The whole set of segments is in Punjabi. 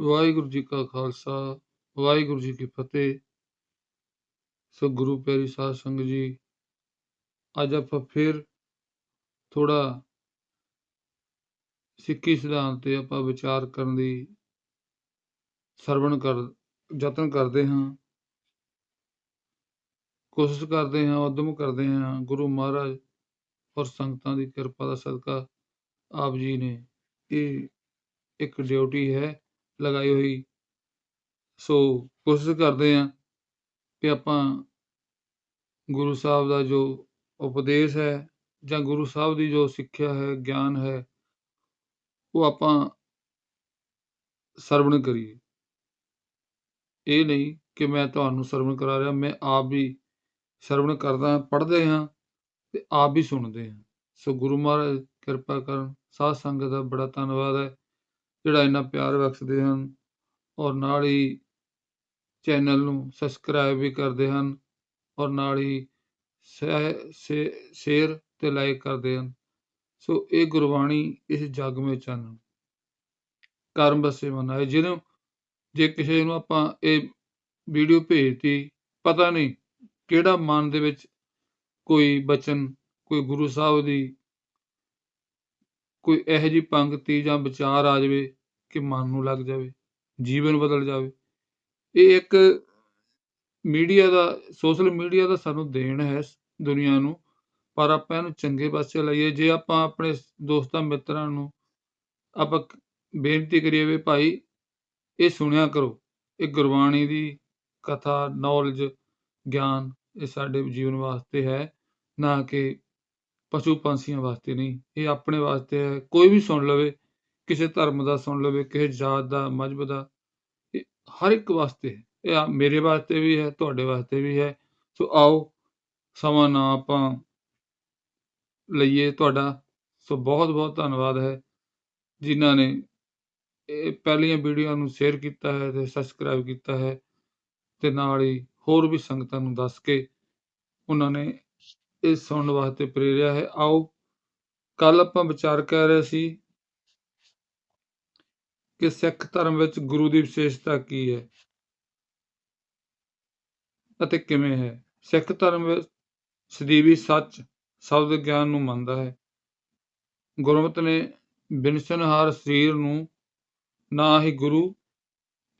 ਵਾਹਿਗੁਰੂ ਜੀ ਕਾ ਖਾਲਸਾ, ਵਾਹਿਗੁਰੂ ਜੀ ਕੀ ਫਤਿਹ। ਸੋ ਗੁਰੂ ਪਿਆਰੀ ਸਾਧ ਸੰਗਤ ਜੀ, ਅੱਜ ਆਪਾਂ ਫਿਰ ਥੋੜਾ ਸਿੱਖੀ ਸਿਧਾਂਤ ਤੇ ਆਪਾਂ ਵਿਚਾਰ ਕਰਨ ਦੀ ਸਰਵਣ ਕਰ, ਯਤਨ ਕਰਦੇ ਹਾਂ। ਕੋਸ਼ਿਸ਼ ਕਰਦੇ ਹਾਂ, ਉਦਮ ਕਰਦੇ ਹਾਂ ਗੁਰੂ ਮਹਾਰਾਜ ਔਰ ਸੰਗਤਾਂ ਦੀ ਕਿਰਪਾ ਦਾ ਸਦਕਾ ਆਪ ਜੀ ਨੇ। ਇਹ ਇੱਕ ਡਿਊਟੀ ਹੈ। ਲਗਾਈ ਹੋਈ। ਸੋ ਕੋਸ਼ਿਸ਼ ਕਰਦੇ ਹਾਂ ਕਿ ਆਪਾਂ ਗੁਰੂ ਸਾਹਿਬ ਦਾ ਜੋ ਉਪਦੇਸ਼ ਹੈ ਜਾਂ ਗੁਰੂ ਸਾਹਿਬ ਦੀ ਜੋ ਸਿੱਖਿਆ ਹੈ, ਗਿਆਨ ਹੈ, ਉਹ ਆਪਾਂ ਸਰਵਣ ਕਰੀਏ। ਇਹ ਨਹੀਂ ਕਿ ਮੈਂ ਤੁਹਾਨੂੰ ਸਰਵਣ ਕਰਾ ਰਿਹਾ, ਮੈਂ ਆਪ ਵੀ ਸਰਵਣ ਕਰਦਾ ਹਾਂ, ਪੜ੍ਹਦੇ ਹਾਂ ਤੇ ਆਪ ਵੀ ਸੁਣਦੇ ਹਾਂ। ਸੋ ਗੁਰੂ ਮਹਾਰਾਜ ਕਿਰਪਾ ਕਰਨ, ਸਾਧ ਸੰਗਤ ਦਾ ਬੜਾ ਧੰਨਵਾਦ ਹੈ। ਜਿਹੜਾ ਇੰਨਾ ਪਿਆਰ ਬਖਸ਼ਦੇ ਹਨ ਔਰ ਨਾਲ ਹੀ ਚੈਨਲ ਨੂੰ ਸਬਸਕ੍ਰਾਈਬ ਵੀ ਕਰਦੇ ਹਨ ਔਰ ਨਾਲ ਹੀ ਸ਼ੇਅਰ ਤੇ ਲਾਈਕ ਕਰਦੇ ਹਨ। ਸੋ ਇਹ ਗੁਰਬਾਣੀ ਇਸ ਜਗ ਵਿੱਚ ਚਾਨਣ ਕਰਮ ਬਸੇ ਮਨਾਏ ਜਿਹਨੂੰ ਜੇ ਕਿਸੇ ਨੂੰ ਆਪਾਂ ਇਹ ਵੀਡੀਓ ਭੇਜਤੀ, ਪਤਾ ਨਹੀਂ ਕਿਹੜਾ ਮਨ ਦੇ ਵਿੱਚ ਕੋਈ ਬਚਨ, ਕੋਈ ਗੁਰੂ ਸਾਹਿਬ ਦੀ ਕੋਈ ਇਹੋ ਜਿਹੀ ਪੰਕਤੀ ਜਾਂ ਵਿਚਾਰ ਆ ਜਾਵੇ ਕਿ ਮਨ ਨੂੰ ਲੱਗ ਜਾਵੇ, ਜੀਵਨ ਬਦਲ ਜਾਵੇ। ਇਹ ਇੱਕ ਮੀਡੀਆ ਦਾ, ਸੋਸ਼ਲ ਮੀਡੀਆ ਦਾ ਸਾਨੂੰ ਦੇਣ ਹੈ ਦੁਨੀਆ ਨੂੰ, ਪਰ ਆਪਾਂ ਇਹਨੂੰ ਚੰਗੇ ਪਾਸੇ ਲਾਈਏ। ਜੇ ਆਪਾਂ ਆਪਣੇ ਦੋਸਤਾਂ, ਮਿੱਤਰਾਂ ਨੂੰ ਆਪਾਂ ਬੇਨਤੀ ਕਰੀਏ ਵੀ ਭਾਈ ਇਹ ਸੁਣਿਆ ਕਰੋ। ਇਹ ਗੁਰਬਾਣੀ ਦੀ ਕਥਾ ਨੌਲੇਜ ਗਿਆਨ ਇਹ ਸਾਡੇ ਜੀਵਨ ਵਾਸਤੇ ਹੈ, ਨਾ ਕਿ ਪਸ਼ੂ ਪੰਛੀਆਂ ਵਾਸਤੇ ਨਹੀਂ, ਇਹ ਆਪਣੇ ਵਾਸਤੇ ਹੈ। ਕੋਈ ਵੀ ਸੁਣ ਲਵੇ, ਕਿਸੇ ਧਰਮ ਦਾ ਸੁਣ ਲਵੇ, ਕਿਸੇ ਜਾਤ ਦਾ ਮਜਬ ਦਾ, ਇਹ ਹਰ ਇੱਕ ਵਾਸਤੇ ਇਹ ਮੇਰੇ ਵਾਸਤੇ ਵੀ ਹੈ, ਤੁਹਾਡੇ ਵਾਸਤੇ ਵੀ ਹੈ। ਸੋ ਆਓ, ਸਮਾਂ ਨਾ ਆਪਾਂ ਲਈਏ ਤੁਹਾਡਾ। ਸੋ ਬਹੁਤ ਬਹੁਤ ਧੰਨਵਾਦ ਹੈ ਜਿਨ੍ਹਾਂ ਨੇ ਇਹ ਪਹਿਲੀਆਂ ਵੀਡੀਓ ਨੂੰ ਸ਼ੇਅਰ ਕੀਤਾ ਹੈ ਤੇ ਸਬਸਕ੍ਰਾਈਬ ਕੀਤਾ ਹੈ ਤੇ ਨਾਲ ਹੀ ਹੋਰ ਵੀ ਸੰਗਤਾਂ ਨੂੰ ਦੱਸ ਕੇ ਉਹਨਾਂ ਨੇ ਇਹ ਸੁਣਨ ਵਾਸਤੇ ਪ੍ਰੇਰਿਆ ਹੈ। ਆਓ ਕੱਲ ਆਪਾਂ ਵਿਚਾਰ ਕਰ ਰਹੇ ਸੀ ਕਿ ਸਿੱਖ ਧਰਮ ਵਿੱਚ ਗੁਰੂ ਦੀ ਵਿਸ਼ੇਸ਼ਤਾ ਕੀ ਹੈ ਅਤੇ ਕਿਵੇਂ ਹੈ। ਸਿੱਖ ਧਰਮ ਵਿੱਚ ਸਦੀਵੀ ਸੱਚ ਸ਼ਬਦ ਗਿਆਨ ਨੂੰ ਮੰਨਦਾ ਹੈ। ਗੁਰਮਤਿ ਨੇ ਬਿਨਸਨਹਾਰ ਸਰੀਰ ਨੂੰ ਨਾ ਹੀ ਗੁਰੂ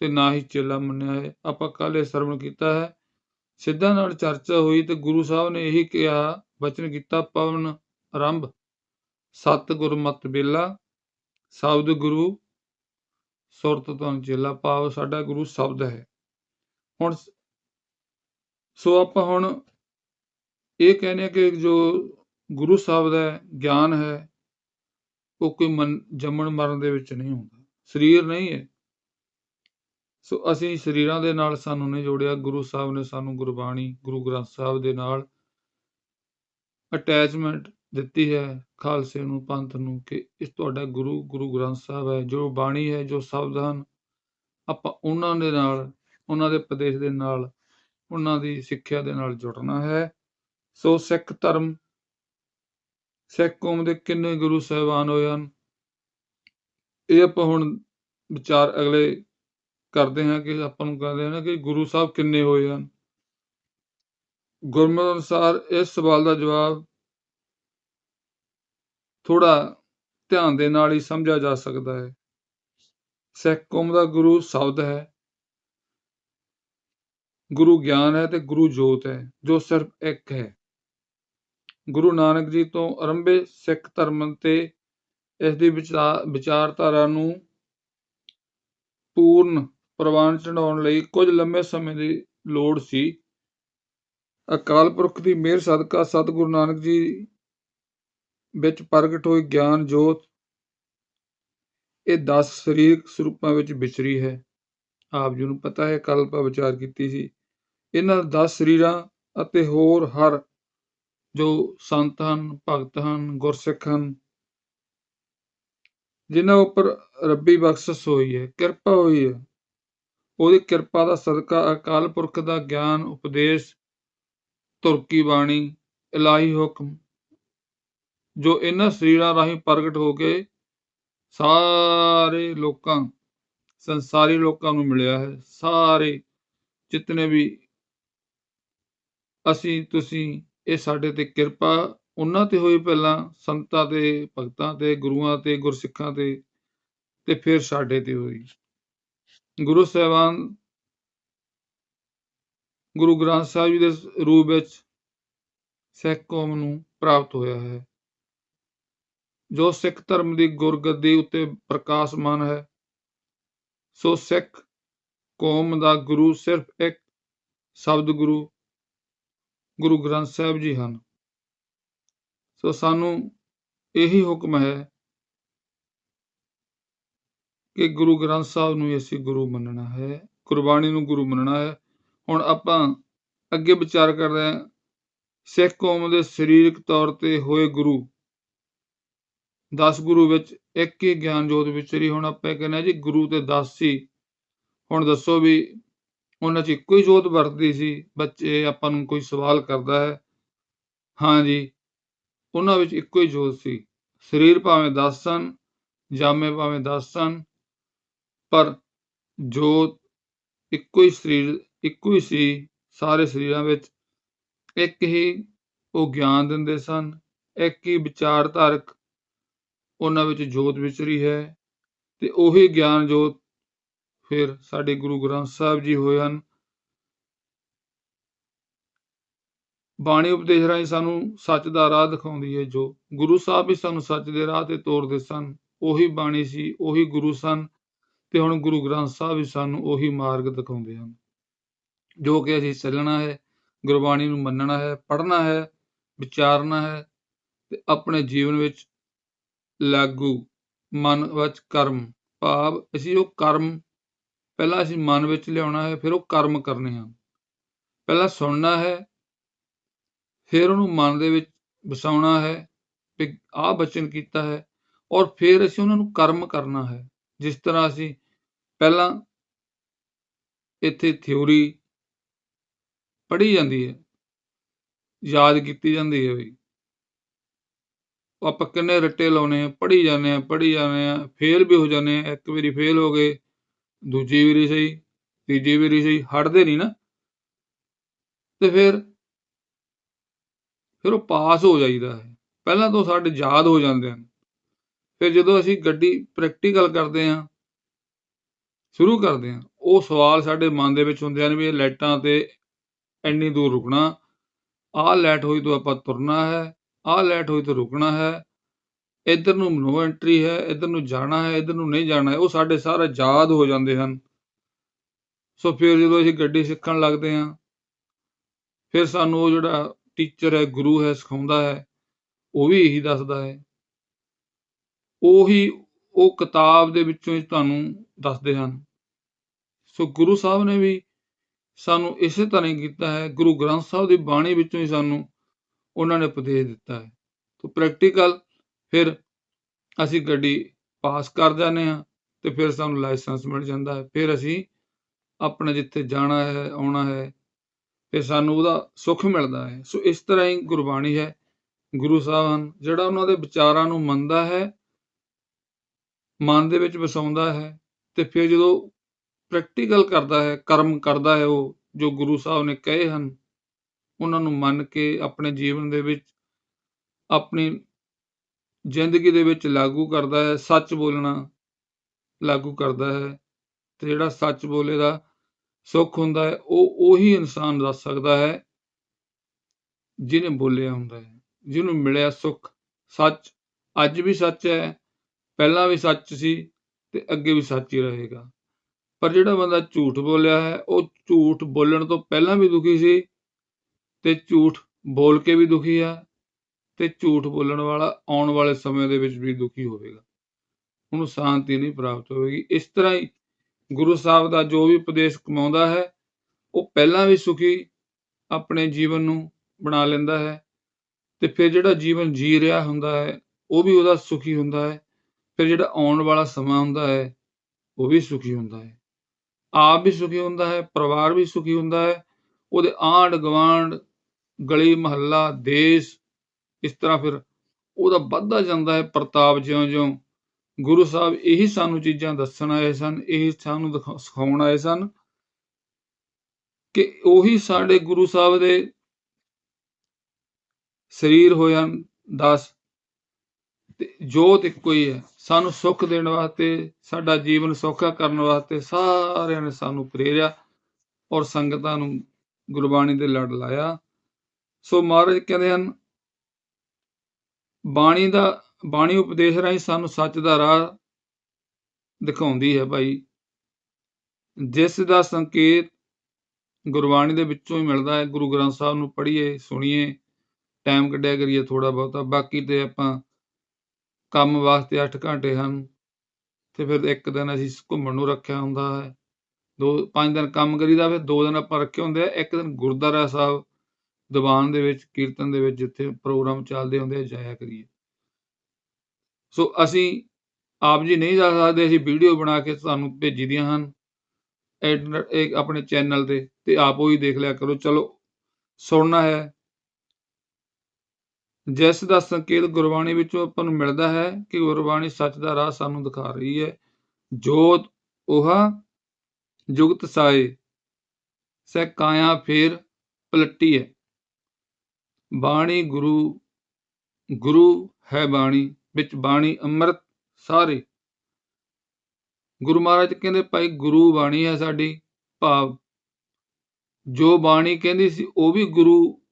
ਤੇ ਨਾ ਹੀ ਚੇਲਾ ਮੰਨਿਆ ਹੈ। ਆਪਾਂ ਕੱਲ ਇਹ ਸਰਵਣ ਕੀਤਾ ਹੈ। ਸਿੱਧਾਂ ਨਾਲ ਚਰਚਾ ਹੋਈ ਤੇ ਗੁਰੂ ਸਾਹਿਬ ਨੇ ਇਹੀ ਕਿਹਾ, ਬਚਨ ਕੀਤਾ ਪਵਨ ਆਰੰਭ, ਸਤ ਗੁਰਮਤਿ ਬੇਲਾ, ਸ਼ਬਦ ਗੁਰੂ, ਸੁਰਤ ਤੋਂ ਚੇਲਾ ਪਾਵ, ਸਾਡਾ ਗੁਰੂ ਸ਼ਬਦ ਹੈ। ਹੁਣ ਸੋ ਆਪਾਂ ਹੁਣ ਇਹ ਕਹਿੰਦੇ ਕਿ ਜੋ ਗੁਰੂ ਸਾਹਿਬ ਦਾ ਗਿਆਨ ਹੈ, ਉਹ ਕੋਈ ਮਨ, ਜੰਮਣ ਮਰਨ ਦੇ ਵਿੱਚ ਨਹੀਂ ਹੁੰਦਾ। ਸਰੀਰ ਨਹੀਂ ਹੈ। ਸੋ ਅਸੀਂ ਸਰੀਰਾਂ ਦੇ ਨਾਲ ਸਾਨੂੰ ਨਹੀਂ ਜੋੜਿਆ, ਗੁਰੂ ਸਾਹਿਬ ਨੇ ਸਾਨੂੰ ਗੁਰਬਾਣੀ, ਗੁਰੂ ਗ੍ਰੰਥ ਸਾਹਿਬ ਦੇ ਨਾਲ ਅਟੈਚਮੈਂਟ ਦਿੱਤੀ ਹੈ ਖਾਲਸੇ ਨੂੰ, ਪੰਥ ਨੂੰ ਕਿ ਇਸ ਤੁਹਾਡਾ ਗੁਰੂ ਗੁਰੂ ਗ੍ਰੰਥ ਸਾਹਿਬ ਹੈ। ਜੋ ਬਾਣੀ ਹੈ, ਜੋ ਸ਼ਬਦ ਹਨ, ਆਪਾਂ ਉਹਨਾਂ ਦੇ ਨਾਲ, ਉਹਨਾਂ ਦੇ ਉਪਦੇਸ਼ ਦੇ ਨਾਲ, ਉਹਨਾਂ ਦੀ ਸਿੱਖਿਆ ਦੇ ਨਾਲ ਜੁੜਨਾ ਹੈ। ਸੋ ਸਿੱਖ ਧਰਮ, ਸਿੱਖ ਕੌਮ ਦੇ ਕਿੰਨੇ ਗੁਰੂ ਸਾਹਿਬਾਨ ਹੋਏ ਹਨ। ਇਹ ਆਪਾਂ ਹੁਣ ਵਿਚਾਰ ਅਗਲੇ ਕਰਦੇ ਹਾਂ ਕਿ ਆਪਾਂ ਨੂੰ ਕਹਿੰਦੇ ਹਨ ਕਿ ਗੁਰੂ ਸਾਹਿਬ ਕਿੰਨੇ ਹੋਏ ਹਨ। ਗੁਰਮਤਿ ਅਨੁਸਾਰ ਇਸ ਸਵਾਲ ਦਾ ਜਵਾਬ ਥੋੜਾ ਧਿਆਨ ਦੇ ਨਾਲ ਹੀ ਸਮਝਿਆ ਜਾ ਸਕਦਾ ਹੈ। ਸਿੱਖ ਕੌਮ ਦਾ ਗੁਰੂ ਸ਼ਬਦ ਹੈ, ਗੁਰੂ ਗਿਆਨ ਹੈ ਤੇ ਗੁਰੂ ਜੋਤ ਹੈ, ਜੋ ਸਿਰਫ ਇੱਕ ਹੈ। ਗੁਰੂ ਨਾਨਕ ਜੀ ਤੋਂ ਆਰੰਭੇ ਸਿੱਖ ਧਰਮ ਤੇ ਇਸ ਦੀ ਵਿਚਾਰਧਾਰਾ ਨੂੰ ਪੂਰਨ ਪ੍ਰਵਾਨ ਚੜਾਉਣ ਲਈ ਕੁਝ ਲੰਮੇ ਸਮੇਂ ਦੀ ਲੋੜ ਸੀ। ਅਕਾਲ ਪੁਰਖ ਦੀ ਮਿਹਰ, ਸਦਕਾ ਸਤਿਗੁਰੂ ਨਾਨਕ ਜੀ ਵਿੱਚ ਪ੍ਰਗਟ ਹੋਈ ਗਿਆਨ ਜੋਤ, ਇਹ 10 ਸਰੀਰਕ ਸਰੂਪਾਂ ਵਿੱਚ ਵਿਚਰੀ ਹੈ। ਆਪ ਜੀ ਨੂੰ ਪਤਾ ਹੈ ਕੱਲ ਪਾ ਵਿਚਾਰ ਕੀਤੀ ਸੀ। ਇਹਨਾਂ 10 ਸਰੀਰਾਂ ਅਤੇ ਹੋਰ ਹਰ ਜੋ ਸੰਤ ਹਨ, ਭਗਤ ਹਨ, ਗੁਰਸਿੱਖ ਹਨ, ਜਿਨ੍ਹਾਂ ਉੱਪਰ ਰੱਬੀ ਬਖਸ਼ਿਸ਼ ਹੋਈ ਹੈ, ਕਿਰਪਾ ਹੋਈ ਹੈ। ਉਹਦੀ ਕਿਰਪਾ ਦਾ ਸਦਕਾ ਅਕਾਲ ਪੁਰਖ ਦਾ ਗਿਆਨ, ਉਪਦੇਸ਼, ਤੁਰਕੀ ਬਾਣੀ, ਇਲਾਹੀ ਹੁਕਮ, ਜੋ ਇਹਨਾਂ ਸਰੀਰਾਂ ਰਾਹੀਂ ਪ੍ਰਗਟ ਹੋ ਕੇ ਸਾਰੇ ਲੋਕਾਂ, ਸੰਸਾਰੀ ਲੋਕਾਂ ਨੂੰ ਮਿਲਿਆ ਹੈ। ਸਾਰੇ ਜਿਤਨੇ ਵੀ ਅਸੀਂ, ਤੁਸੀਂ, ਇਹ ਸਾਡੇ ਤੇ ਕਿਰਪਾ, ਉਹਨਾਂ ਤੇ ਹੋਈ ਪਹਿਲਾਂ ਸੰਤਾਂ ਤੇ, ਭਗਤਾਂ ਤੇ, ਗੁਰੂਆਂ ਤੇ, ਗੁਰਸਿੱਖਾਂ ਤੇ ਤੇ ਫਿਰ ਸਾਡੇ ਤੇ ਹੋਈ। ਗੁਰੂ ਸਾਹਿਬਾਨ, ਗੁਰੂ ਗ੍ਰੰਥ ਸਾਹਿਬ ਜੀ ਦੇ ਰੂਪ ਵਿੱਚ ਸਿੱਖ ਕੌਮ ਨੂੰ ਪ੍ਰਾਪਤ ਹੋਇਆ ਹੈ। ਜੋ ਸਿੱਖ ਧਰਮ ਦੀ ਗੁਰਗੱਦੀ ਉੱਤੇ ਪ੍ਰਕਾਸ਼ਮਾਨ ਹੈ, ਸੋ ਸਿੱਖ ਕੌਮ ਦਾ ਗੁਰੂ ਸਿਰਫ ਇੱਕ ਸ਼ਬਦ ਗੁਰੂ ਗੁਰੂ ਗ੍ਰੰਥ ਸਾਹਿਬ ਜੀ ਹਨ। ਸੋ ਸਾਨੂੰ ਇਹੀ ਹੁਕਮ ਹੈ ਕਿ ਗੁਰੂ ਗ੍ਰੰਥ ਸਾਹਿਬ ਨੂੰ ਹੀ ਅਸੀਂ ਗੁਰੂ ਮੰਨਣਾ ਹੈ ਕੁਰਬਾਨੀ ਨੂੰ ਗੁਰੂ ਮੰਨਣਾ ਹੈ। ਹੁਣ ਆਪਾਂ ਅੱਗੇ ਵਿਚਾਰ ਕਰਦੇ ਹਾਂ, ਸਿੱਖ ਕੌਮ ਦੇ ਸਰੀਰਕ ਤੌਰ ਤੇ ਹੋਏ ਗੁਰੂ 10 ਗੁਰੂ ਵਿੱਚ ਇੱਕ ਹੀ ਗਿਆਨ ਜੋਤ ਵਿਚਰੀ, ਹੁਣ ਆਪਾਂ ਇਹ ਕਹਿੰਦੇ ਹਾਂ ਜੀ ਗੁਰੂ ਤੇ ਦਸ ਸੀ ਹੁਣ ਦੱਸੋ ਵੀ ਉਹਨਾਂ 'ਚ ਇੱਕੋ ਹੀ ਜੋਤ ਵਰਤਦੀ ਸੀ, ਬੱਚੇ, ਆਪਾਂ ਨੂੰ ਕੋਈ ਸਵਾਲ ਕਰਦਾ ਹੈ? ਹਾਂ ਜੀ, ਉਹਨਾਂ ਵਿੱਚ ਇੱਕੋ ਹੀ ਜੋਤ ਸੀ। ਸਰੀਰ ਭਾਵੇਂ 10 ਸਨ, ਜਾਮੇ ਭਾਵੇਂ 10 ਸਨ ਪਰ ਜੋਤ ਇੱਕੋ ਹੀ ਸਰੀਰ, ਇੱਕੋ ਹੀ ਸੀ ਸਾਰੇ ਸਰੀਰਾਂ ਵਿੱਚ ਇੱਕ ਹੀ ਉਹ ਗਿਆਨ ਦਿੰਦੇ ਸਨ, ਇੱਕ ਹੀ ਵਿਚਾਰਧਾਰਕ ਉਹਨਾਂ ਵਿੱਚ ਜੋਤ ਵਿਚਰੀ ਹੈ ਤੇ ਉਹੀ ਗਿਆਨ ਜੋਤ ਫਿਰ ਸਾਡੇ ਗੁਰੂ ਗ੍ਰੰਥ ਸਾਹਿਬ ਜੀ ਹੋਏ ਹਨ। ਬਾਣੀ ਉਪਦੇਸ਼ ਰਾਹੀਂ ਸਾਨੂੰ ਸੱਚ ਦਾ ਰਾਹ ਦਿਖਾਉਂਦੀ ਹੈ ਜੋ ਗੁਰੂ ਸਾਹਿਬ ਵੀ ਸਾਨੂੰ ਸੱਚ ਦੇ ਰਾਹ ਤੇ ਤੋਰਦੇ ਸਨ, ਉਹੀ ਬਾਣੀ ਸੀ, ਉਹੀ ਗੁਰੂ ਸਨ। ਤੇ ਹੁਣ ਗੁਰੂ ਗ੍ਰੰਥ ਸਾਹਿਬ ਵੀ ਸਾਨੂੰ ਉਹੀ ਮਾਰਗ ਦਿਖਾਉਂਦੇ ਹਨ, ਜੋ ਕਿ ਅਸੀਂ ਚੱਲਣਾ ਹੈ, ਗੁਰਬਾਣੀ ਨੂੰ ਮੰਨਣਾ ਹੈ, ਪੜ੍ਹਨਾ ਹੈ, ਵਿਚਾਰਨਾ ਹੈ ਤੇ ਆਪਣੇ ਜੀਵਨ ਵਿੱਚ ਲਾਗੂ ਮਨ ਵਿੱਚ ਕਰਮ, ਭਾਵ ਅਸੀਂ ਉਹ ਕਰਮ ਪਹਿਲਾਂ ਅਸੀਂ ਮਨ ਵਿੱਚ ਲਿਆਉਣਾ ਹੈ, ਫਿਰ ਉਹ ਕਰਮ ਕਰਨੇ ਹਨ। ਪਹਿਲਾਂ ਸੁਣਨਾ ਹੈ, ਫਿਰ ਉਹਨੂੰ ਮਨ ਦੇ ਵਿੱਚ ਵਸਾਉਣਾ ਹੈ ਕਿ ਆਹ ਬਚਨ ਕੀਤਾ ਹੈ ਔਰ ਫਿਰ ਅਸੀਂ ਉਹਨਾਂ ਨੂੰ ਕਰਮ ਕਰਨਾ ਹੈ, ਜਿਸ ਤਰ੍ਹਾਂ ਅਸੀਂ ਪਹਿਲਾਂ ਇੱਥੇ ਥਿਊਰੀ ਪੜ੍ਹੀ ਜਾਂਦੀ ਹੈ, ਯਾਦ ਕੀਤੀ ਜਾਂਦੀ ਹੈ ਵੀ। ਆਪਾਂ ਕਿੰਨੇ ਰੱਟੇ ਲਾਉਨੇ ਆ ਪੜ੍ਹੀ ਜਾਂਦੇ ਆ ਪੜ੍ਹੀ ਜਾਂਦੇ ਆ ਫੇਲ ਵੀ ਹੋ ਜਾਂਦੇ ਆ ਇੱਕ ਵਾਰੀ ਫੇਲ ਹੋ ਗਏ, ਦੂਜੀ ਵਾਰੀ ਸਹੀ, ਤੀਜੀ ਵਾਰੀ ਸਹੀ, ਹਟਦੇ ਨਹੀਂ ਨਾ। ਤੇ ਫਿਰ ਫਿਰ ਉਹ ਪਾਸ ਹੋ ਜਾਈਦਾ ਹੈ। ਪਹਿਲਾਂ ਤੋਂ ਸਾਡੇ ਯਾਦ ਹੋ ਜਾਂਦੇ ਹਨ। ਫਿਰ ਜਦੋਂ ਅਸੀਂ ਗੱਡੀ ਪ੍ਰੈਕਟੀਕਲ ਕਰਦੇ ਹਾਂ ਸ਼ੁਰੂ ਕਰਦੇ ਹਾਂ। ਉਹ ਸਵਾਲ ਸਾਡੇ ਮਨ ਦੇ ਵਿੱਚ ਹੁੰਦੇ ਹਨ ਵੀ ਇਹ ਲਾਈਟਾਂ ਤੇ ਇੰਨੀ ਦੂਰ ਰੁਕਣਾ, ਆਹ ਲਾਈਟ ਹੋਈ ਤੋਂ ਆਪਾਂ ਤੁਰਨਾ ਹੈ, ਆਹ ਲਾਈਟ ਹੋਈ ਤੋਂ ਰੁਕਣਾ ਹੈ, ਇੱਧਰ ਨੂੰ ਨੋ ਐਂਟਰੀ ਹੈ, ਇੱਧਰ ਨੂੰ ਜਾਣਾ ਹੈ, ਇੱਧਰ ਨੂੰ ਨਹੀਂ ਜਾਣਾ ਹੈ, ਉਹ ਸਾਡੇ ਸਾਰੇ ਯਾਦ ਹੋ ਜਾਂਦੇ ਹਨ। ਸੋ ਫਿਰ ਜਦੋਂ ਅਸੀਂ ਗੱਡੀ ਸਿੱਖਣ ਲੱਗਦੇ ਹਾਂ, ਫਿਰ ਸਾਨੂੰ ਉਹ ਜਿਹੜਾ ਟੀਚਰ ਹੈ, ਗੁਰੂ ਹੈ, ਸਿਖਾਉਂਦਾ ਹੈ, ਉਹ ਵੀ ਇਹੀ ਦੱਸਦਾ ਹੈ। ਉਹੀ ਉਹ ਕਿਤਾਬ ਦੇ ਵਿੱਚੋਂ ਹੀ ਤੁਹਾਨੂੰ ਦੱਸਦੇ ਹਨ। ਸੋ ਗੁਰੂ ਸਾਹਿਬ ਨੇ ਵੀ ਸਾਨੂੰ ਇਸੇ ਤਰ੍ਹਾਂ ਹੀ ਕੀਤਾ ਹੈ, ਗੁਰੂ ਗ੍ਰੰਥ ਸਾਹਿਬ ਦੀ ਬਾਣੀ ਵਿੱਚੋਂ ਹੀ ਸਾਨੂੰ ਉਹਨਾਂ ਨੇ ਉਪਦੇਸ਼ ਦਿੱਤਾ ਹੈ। ਤੋਂ ਪ੍ਰੈਕਟੀਕਲ ਫਿਰ ਅਸੀਂ ਗੱਡੀ ਪਾਸ ਕਰ ਜਾਂਦੇ ਹਾਂ ਤੇ ਫਿਰ ਸਾਨੂੰ ਲਾਇਸੈਂਸ ਮਿਲ ਜਾਂਦਾ ਹੈ। ਫਿਰ ਅਸੀਂ ਆਪਣੇ ਜਿੱਥੇ ਜਾਣਾ ਹੈ, ਆਉਣਾ ਹੈ, ਫਿਰ ਸਾਨੂੰ ਉਹਦਾ ਸੁੱਖ ਮਿਲਦਾ ਹੈ। ਸੋ ਇਸ ਤਰ੍ਹਾਂ ਹੀ ਗੁਰਬਾਣੀ ਹੈ। ਗੁਰੂ ਸਾਹਿਬ ਹਨ ਜਿਹੜਾ ਉਹਨਾਂ ਦੇ ਵਿਚਾਰਾਂ ਨੂੰ ਮੰਨਦਾ ਹੈ, ਮਨ ਦੇ ਵਿੱਚ ਵਸਾਉਂਦਾ ਹੈ ਤੇ ਫਿਰ ਜਦੋਂ ਪ੍ਰੈਕਟੀਕਲ ਕਰਦਾ ਹੈ, ਕਰਮ ਕਰਦਾ ਹੈ ਉਹ, ਜੋ ਗੁਰੂ ਸਾਹਿਬ ਨੇ ਕਹੇ ਹਨ, ਉਹਨਾਂ ਨੂੰ ਮੰਨ ਕੇ ਆਪਣੇ ਜੀਵਨ ਦੇ ਵਿੱਚ, ਆਪਣੀ ਜ਼ਿੰਦਗੀ ਦੇ ਵਿੱਚ ਲਾਗੂ ਕਰਦਾ ਹੈ, ਸੱਚ ਬੋਲਣਾ ਲਾਗੂ ਕਰਦਾ ਹੈ ਤੇ ਜਿਹੜਾ ਸੱਚ ਬੋਲੇ ਦਾ ਸੁੱਖ ਹੁੰਦਾ ਹੈ, ਉਹ ਉਹੀ ਇਨਸਾਨ ਦੱਸ ਸਕਦਾ ਹੈ, ਜਿਹਨੇ ਬੋਲਿਆ ਹੁੰਦਾ ਹੈ, ਜਿਹਨੂੰ ਮਿਲਿਆ ਸੁੱਖ। ਸੱਚ ਅੱਜ ਵੀ ਸੱਚ ਹੈ, ਪਹਿਲਾਂ ਵੀ ਸੱਚ ਸੀ ਤੇ ਅੱਗੇ ਵੀ ਸੱਚ ਹੀ ਰਹੇਗਾ। ਪਰ ਜਿਹੜਾ ਬੰਦਾ ਝੂਠ ਬੋਲਿਆ ਹੈ, ਉਹ ਝੂਠ ਬੋਲਣ ਤੋਂ ਪਹਿਲਾਂ ਵੀ ਦੁਖੀ ਸੀ ਤੇ ਝੂਠ ਬੋਲ ਕੇ ਵੀ ਦੁਖੀ ਹੈ ਤੇ ਝੂਠ ਬੋਲਣ ਵਾਲਾ ਆਉਣ ਵਾਲੇ ਸਮੇਂ ਦੇ ਵਿੱਚ ਵੀ ਦੁਖੀ ਹੋਵੇਗਾ। ਉਹਨੂੰ ਸ਼ਾਂਤੀ ਨਹੀਂ ਪ੍ਰਾਪਤ ਹੋਵੇਗੀ। ਇਸ ਤਰ੍ਹਾਂ ਹੀ ਗੁਰੂ ਸਾਹਿਬ ਦਾ ਜੋ ਵੀ ਉਪਦੇਸ਼ ਕਮਾਉਂਦਾ ਹੈ, ਉਹ ਪਹਿਲਾਂ ਵੀ ਸੁਖੀ ਆਪਣੇ ਜੀਵਨ ਨੂੰ ਬਣਾ ਲੈਂਦਾ ਹੈ ਤੇ ਫਿਰ ਜਿਹੜਾ ਜੀਵਨ ਜੀ ਰਿਹਾ ਹੁੰਦਾ ਹੈ, ਉਹ ਵੀ ਉਹਦਾ ਸੁਖੀ ਹੁੰਦਾ ਹੈ। ਫਿਰ ਜਿਹੜਾ ਆਉਣ ਵਾਲਾ ਸਮਾਂ ਹੁੰਦਾ ਹੈ, ਉਹ ਵੀ ਸੁਖੀ ਹੁੰਦਾ ਹੈ। ਆਪ ਵੀ ਸੁਖੀ ਹੁੰਦਾ ਹੈ, ਪਰਿਵਾਰ ਵੀ ਸੁਖੀ ਹੁੰਦਾ ਹੈ, ਉਹਦੇ ਆਂਢ ਗਵਾਂਢ ਗਲੀ, ਮਹੱਲਾ, ਦੇਸ਼, ਇਸ ਤਰ੍ਹਾਂ ਫਿਰ ਉਹਦਾ ਵੱਧਦਾ ਜਾਂਦਾ ਹੈ ਪ੍ਰਤਾਪ ਜਿਉਂ-ਜਿਉਂ। ਗੁਰੂ ਸਾਹਿਬ ਇਹੀ ਸਾਨੂੰ ਚੀਜ਼ਾਂ ਦੱਸਣ ਆਏ ਸਨ, ਇਹੀ ਸਾਨੂੰ ਦਿਖਾ- ਸਿਖਾਉਣ ਆਏ ਸਨ ਕਿ ਉਹੀ ਸਾਡੇ ਗੁਰੂ ਸਾਹਿਬ ਦੇ ਸਰੀਰ ਹੋਇਆ ਦਸ ਜੋਤ ਇੱਕੋ ਹੀ ਹੈ। ਸਾਨੂੰ ਸੁੱਖ ਦੇਣ ਵਾਸਤੇ, ਸਾਡਾ ਜੀਵਨ ਸੌਖਾ ਕਰਨ ਵਾਸਤੇ ਸਾਰਿਆਂ ਨੇ ਸਾਨੂੰ ਪ੍ਰੇਰਿਆ ਔਰ ਸੰਗਤਾਂ ਨੂੰ ਗੁਰਬਾਣੀ ਦੇ ਲੜ ਲਾਇਆ। ਸੋ ਮਹਾਰਾਜ ਕਹਿੰਦੇ ਹਨ, ਬਾਣੀ ਦਾ, ਬਾਣੀ ਉਪਦੇਸ਼ ਰਾਹੀਂ ਸਾਨੂੰ ਸੱਚ ਦਾ ਰਾਹ ਦਿਖਾਉਂਦੀ ਹੈ ਭਾਈ। ਜਿਸ ਦਾ ਸੰਕੇਤ ਗੁਰਬਾਣੀ ਦੇ ਵਿੱਚੋਂ ਹੀ ਮਿਲਦਾ ਹੈ। ਗੁਰੂ ਗ੍ਰੰਥ ਸਾਹਿਬ ਨੂੰ ਪੜ੍ਹੀਏ, ਸੁਣੀਏ ਟਾਈਮ ਕੱਢਿਆ ਕਰੀਏ ਥੋੜਾ ਬਹੁਤਾ। ਬਾਕੀ ਤੇ ਆਪਾਂ ਕੰਮ ਵਾਸਤੇ 8 ਘੰਟੇ ਹਨ ਤੇ ਫਿਰ ਇੱਕ ਦਿਨ ਅਸੀਂ ਘੁੰਮਣ ਨੂੰ ਰੱਖਿਆ ਹੁੰਦਾ ਹੈ। ਦੋ, ਪੰਜ ਦਿਨ ਕੰਮ ਕਰੀਦਾ ਫਿਰ ਦੋ ਦਿਨ ਆਪਾਂ ਰੱਖੇ ਹੁੰਦੇ ਆ। ਇੱਕ ਦਿਨ ਗੁਰਦੁਆਰਾ ਸਾਹਿਬ ਦੀਵਾਨ ਦੇ ਵਿੱਚ, ਕੀਰਤਨ ਦੇ ਵਿੱਚ ਜਿੱਥੇ ਪ੍ਰੋਗਰਾਮ ਚੱਲਦੇ ਹੁੰਦੇ ਆ, ਜਾਇਆ ਕਰੀਏ। ਸੋ ਅਸੀਂ ਆਪ ਜੀ ਨਹੀਂ ਜਾ ਸਕਦੇ, ਅਸੀਂ ਵੀਡੀਓ ਬਣਾ ਕੇ ਤੁਹਾਨੂੰ ਭੇਜੀ ਦੀਆਂ ਹਨ ਐਡ- ਆਪਣੇ ਚੈਨਲ ਤੇ ਤੇ ਆਪੋ ਹੀ ਦੇਖ ਲਿਆ ਕਰੋ। ਚਲੋ, ਸੁਣਨਾ ਹੈ। ਜਿਸ ਦਾ ਸੰਕੇਤ ਗੁਰਬਾਣੀ ਵਿੱਚੋਂ ਆਪਾਂ ਨੂੰ ਮਿਲਦਾ ਹੈ ਕਿ ਗੁਰਬਾਣੀ ਸੱਚ ਦਾ ਰਾਹ ਸਾਨੂੰ ਦਿਖਾ ਰਹੀ ਹੈ। ਜੋਤ ਉਹਾ ਜੁਗਤ ਸਾਏ ਸੈ ਕਾਇਆ ਫੇਰ ਪਲਟੀ ਹੈ। ਬਾਣੀ ਗੁਰੂ ਗੁਰੂ ਹੈ ਬਾਣੀ, ਵਿੱਚ ਬਾਣੀ ਅੰਮ੍ਰਿਤ ਸਾਰੇ। ਗੁਰੂ ਮਹਾਰਾਜ ਕਹਿੰਦੇ ਭਾਈ ਗੁਰੂ ਬਾਣੀ ਹੈ ਸਾਡੀ ਭਾਵ। ਜੋ ਬਾਣੀ ਕਹਿੰਦੀ ਸੀ ਉਹ ਵੀ ਗੁਰੂ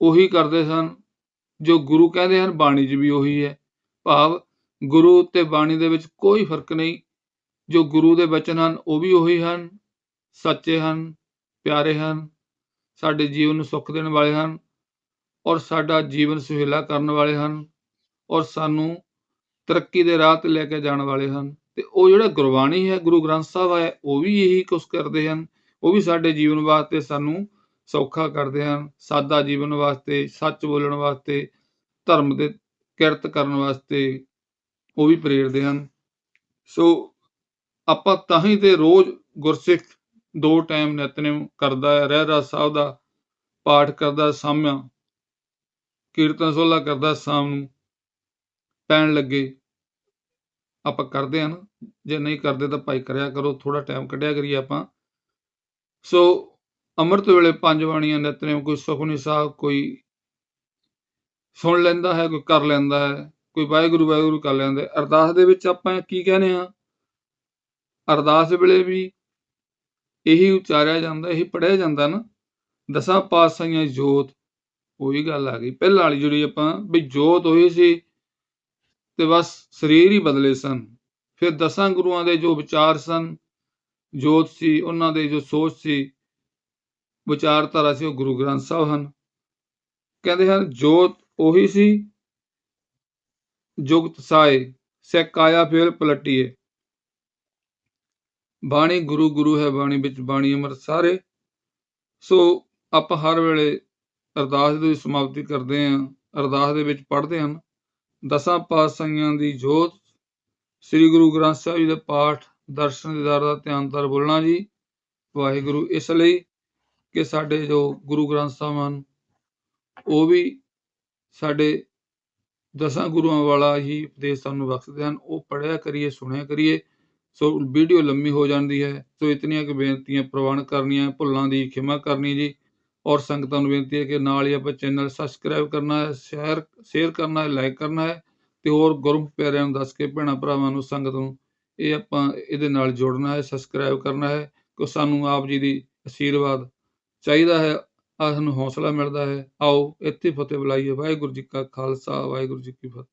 ਉਹੀ ਕਰਦੇ ਸਨ। ਜੋ ਗੁਰੂ ਕਹਿੰਦੇ ਹਨ, ਬਾਣੀ 'ਚ ਵੀ ਉਹੀ ਹੈ। ਭਾਵ ਗੁਰੂ ਤੇ ਬਾਣੀ ਦੇ ਵਿੱਚ ਕੋਈ ਫ਼ਰਕ ਨਹੀਂ। ਜੋ ਗੁਰੂ ਦੇ ਬਚਨ ਹਨ, ਉਹ ਵੀ ਉਹੀ ਹਨ। ਸੱਚੇ ਹਨ, ਪਿਆਰੇ ਹਨ, ਸਾਡੇ ਜੀਵਨ ਨੂੰ ਸੁੱਖ ਦੇਣ ਵਾਲੇ ਹਨ ਔਰ ਸਾਡਾ ਜੀਵਨ ਸੁਹੇਲਾ ਕਰਨ ਵਾਲੇ ਹਨ ਔਰ ਸਾਨੂੰ ਤਰੱਕੀ ਦੇ ਰਾਹ ਤੇ ਲੈ ਕੇ ਜਾਣ ਵਾਲੇ ਹਨ। ਤੇ ਉਹ ਜਿਹੜਾ ਗੁਰਬਾਣੀ ਹੈ, ਗੁਰੂ ਗ੍ਰੰਥ ਸਾਹਿਬ ਹੈ ਉਹ ਵੀ ਇਹੀ ਕੁਛ ਕਰਦੇ ਹਨ। ਉਹ ਵੀ ਸਾਡੇ ਜੀਵਨ ਵਾਸਤੇ ਸਾਨੂੰ ਸੌਖਾ ਕਰਦੇ ਹਨ, ਸਾਦਾ ਜੀਵਨ ਵਾਸਤੇ, ਸੱਚ ਬੋਲਣ ਵਾਸਤੇ, ਧਰਮ ਦੇ ਕਿਰਤ ਕਰਨ ਵਾਸਤੇ ਉਹ ਵੀ ਪ੍ਰੇਰਦੇ ਹਨ। ਸੋ ਆਪਾਂ ਤਾਂ ਹੀ ਤੇ ਰੋਜ਼ ਗੁਰਸਿੱਖ ਦੋ ਟਾਈਮ ਨਿਤਨੇਮ ਕਰਦਾ ਹੈ ਰਹਿਰਾਸ ਸਾਹਿਬ ਦਾ ਪਾਠ ਕਰਦਾ, ਸਾਮਿਆ ਕੀਰਤਨ ਸੋਲਾ ਕਰਦਾ, ਸ਼ਾਮ ਨੂੰ ਪੈਣ ਲੱਗੇ। ਆਪਾਂ ਕਰਦੇ ਹਾਂ ਨਾ, ਜੇ ਨਹੀਂ ਕਰਦੇ ਤਾਂ ਭਾਈ ਕਰਿਆ ਕਰੋ ਥੋੜਾ ਟਾਈਮ ਕੱਢਿਆ ਕਰੀਏ ਆਪਾਂ। ਸੋ ਅੰਮ੍ਰਿਤ ਵੇਲੇ ਪੰਜ ਬਾਣੀਆਂ ਨਿਤਨੇਮ ਕੋਈ ਸੁਖਨੀ ਸਾਹਿਬ ਕੋਈ ਸੁਣ ਲੈਂਦਾ ਹੈ, ਕੋਈ ਕਰ ਲੈਂਦਾ ਹੈ, ਕੋਈ ਵਾਹਿਗੁਰੂ ਵਾਹਿਗੁਰੂ ਕਰ ਲੈਂਦਾ ਹੈ। ਅਰਦਾਸ ਦੇ ਵਿੱਚ ਆਪਾਂ ਕੀ ਕਹਿੰਦੇ ਹਾਂ? ਅਰਦਾਸ ਵੇਲੇ ਵੀ ਇਹੀ ਉਚਾਰਿਆ ਜਾਂਦਾ, ਇਹੀ ਪੜਿਆ ਜਾਂਦਾ ਨਾ। ਦਸਾਂ ਪਾਤਸ਼ਾਹੀਆਂ ਦੀ ਜੋਤ, ਉਹੀ ਗੱਲ ਆ ਗਈ। ਪਹਿਲਾਂ ਵਾਲੀ ਜਿਹੜੀ ਆਪਾਂ, ਵੀ ਜੋਤ ਹੋਈ ਸੀ ਤੇ ਬਸ ਸਰੀਰ ਹੀ ਬਦਲੇ ਸਨ। ਫਿਰ ਦਸਾਂ ਗੁਰੂਆਂ ਦੇ ਜੋ ਵਿਚਾਰ ਸਨ, ਜੋਤ ਸੀ, ਉਹਨਾਂ ਦੇ ਜੋ ਸੋਚ ਸੀ ਵਿਚਾਰਧਾਰਾ ਸੀ, ਉਹ ਗੁਰੂ ਗ੍ਰੰਥ ਸਾਹਿਬ ਹਨ। ਕਹਿੰਦੇ ਹਨ, ਜੋਤ ਉਹੀ ਸੀ, ਜੁਗਤ ਸਾਏ ਸੈ ਕਾਇਆ ਫੇਲ ਪਲਟੀਏ। ਬਾਣੀ ਗੁਰੂ ਗੁਰੂ ਹੈ, ਬਾਣੀ ਵਿੱਚ ਬਾਣੀ ਅਮਰ ਸਾਰੇ। ਸੋ ਆਪਾਂ ਹਰ ਵੇਲੇ ਅਰਦਾਸ ਦੀ ਸਮਾਪਤੀ ਕਰਦੇ ਹਾਂ, ਅਰਦਾਸ ਦੇ ਵਿੱਚ ਪੜ੍ਹਦੇ ਹਨ, ਦਸਾਂ ਪਾਤਸ਼ਾਹੀਆਂ ਦੀ ਜੋਤ, ਸ੍ਰੀ ਗੁਰੂ ਗ੍ਰੰਥ ਸਾਹਿਬ ਜੀ ਦੇ ਪਾਠ, ਦਰਸ਼ਨ ਦੀਦਾਰ ਦਾ ਧਿਆਨ ਤਰ ਬੋਲਣਾ ਜੀ, ਵਾਹਿਗੁਰੂ ਇਸ ਲਈ। ਕਿ ਸਾਡੇ ਜੋ ਗੁਰੂ ਗ੍ਰੰਥ ਸਾਹਿਬ ਹਨ, ਉਹ ਵੀ ਸਾਡੇ ਦਸਾਂ ਗੁਰੂਆਂ ਵਾਲਾ ਹੀ ਉਪਦੇਸ਼ ਸਾਨੂੰ ਬਖਸ਼ਦੇ ਹਨ। ਉਹ ਪੜਿਆ ਕਰੀਏ, ਸੁਣਿਆ ਕਰੀਏ, ਸੋ ਵੀਡੀਓ ਲੰਮੀ ਹੋ ਜਾਂਦੀ ਹੈ। ਸੋ ਇਤਨੀਆਂ ਕਿ ਬੇਨਤੀਆਂ ਪ੍ਰਵਾਨ ਕਰਨੀਆਂ, ਭੁੱਲਾਂ ਦੀ ਖਿਮਾ ਕਰਨੀ ਜੀ। ਔਰ ਸੰਗਤਾਂ ਨੂੰ ਬੇਨਤੀ ਹੈ ਕਿ ਨਾਲ ਹੀ ਆਪਾਂ ਚੈਨਲ ਸਬਸਕ੍ਰਾਈਬ ਕਰਨਾ ਹੈ ਸ਼ੇਅਰ ਸ਼ੇਅਰ ਕਰਨਾ ਹੈ, ਲਾਈਕ ਕਰਨਾ ਹੈ ਤੇ ਹੋਰ ਗੁਰਮੁਖ ਪਿਆਰਿਆਂ ਨੂੰ ਦੱਸ ਕੇ ਭੈਣਾਂ ਭਰਾਵਾਂ ਨੂੰ, ਸੰਗਤ ਨੂੰ ਇਹ ਆਪਾਂ ਇਹਦੇ ਨਾਲ ਜੋੜਨਾ ਹੈ, ਸਬਸਕ੍ਰਾਈਬ ਕਰਨਾ ਹੈ। ਕਿ ਸਾਨੂੰ ਆਪ ਜੀ ਦੀ ਅਸ਼ੀਰਵਾਦ ਚਾਹੀਦਾ ਹੈ, ਆਹ ਸਾਨੂੰ ਹੌਸਲਾ ਮਿਲਦਾ ਹੈ। ਆਓ ਇੱਥੇ ਫਤਿਹ ਬੁਲਾਈਏ। ਵਾਹਿਗੁਰੂ ਜੀ ਕਾ ਖਾਲਸਾ, ਵਾਹਿਗੁਰੂ ਜੀ ਕੀ ਫਤਿਹ।